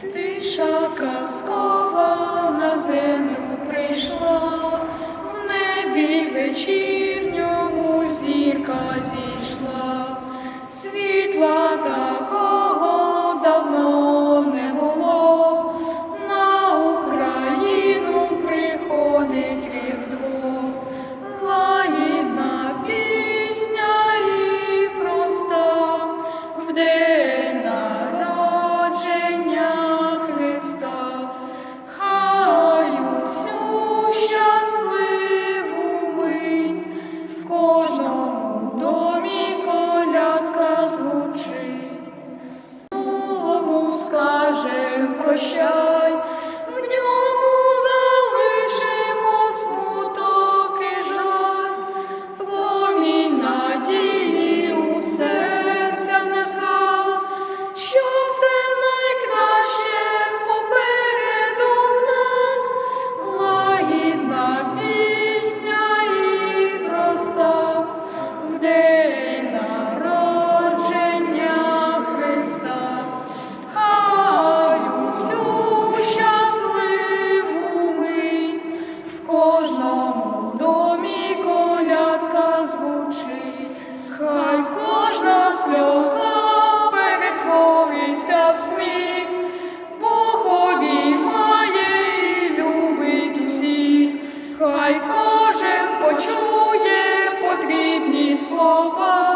Тиша казкова на землю прийшла, в небі вечірньому зірка зійшла. show. Хай кожен почує потрібні слова.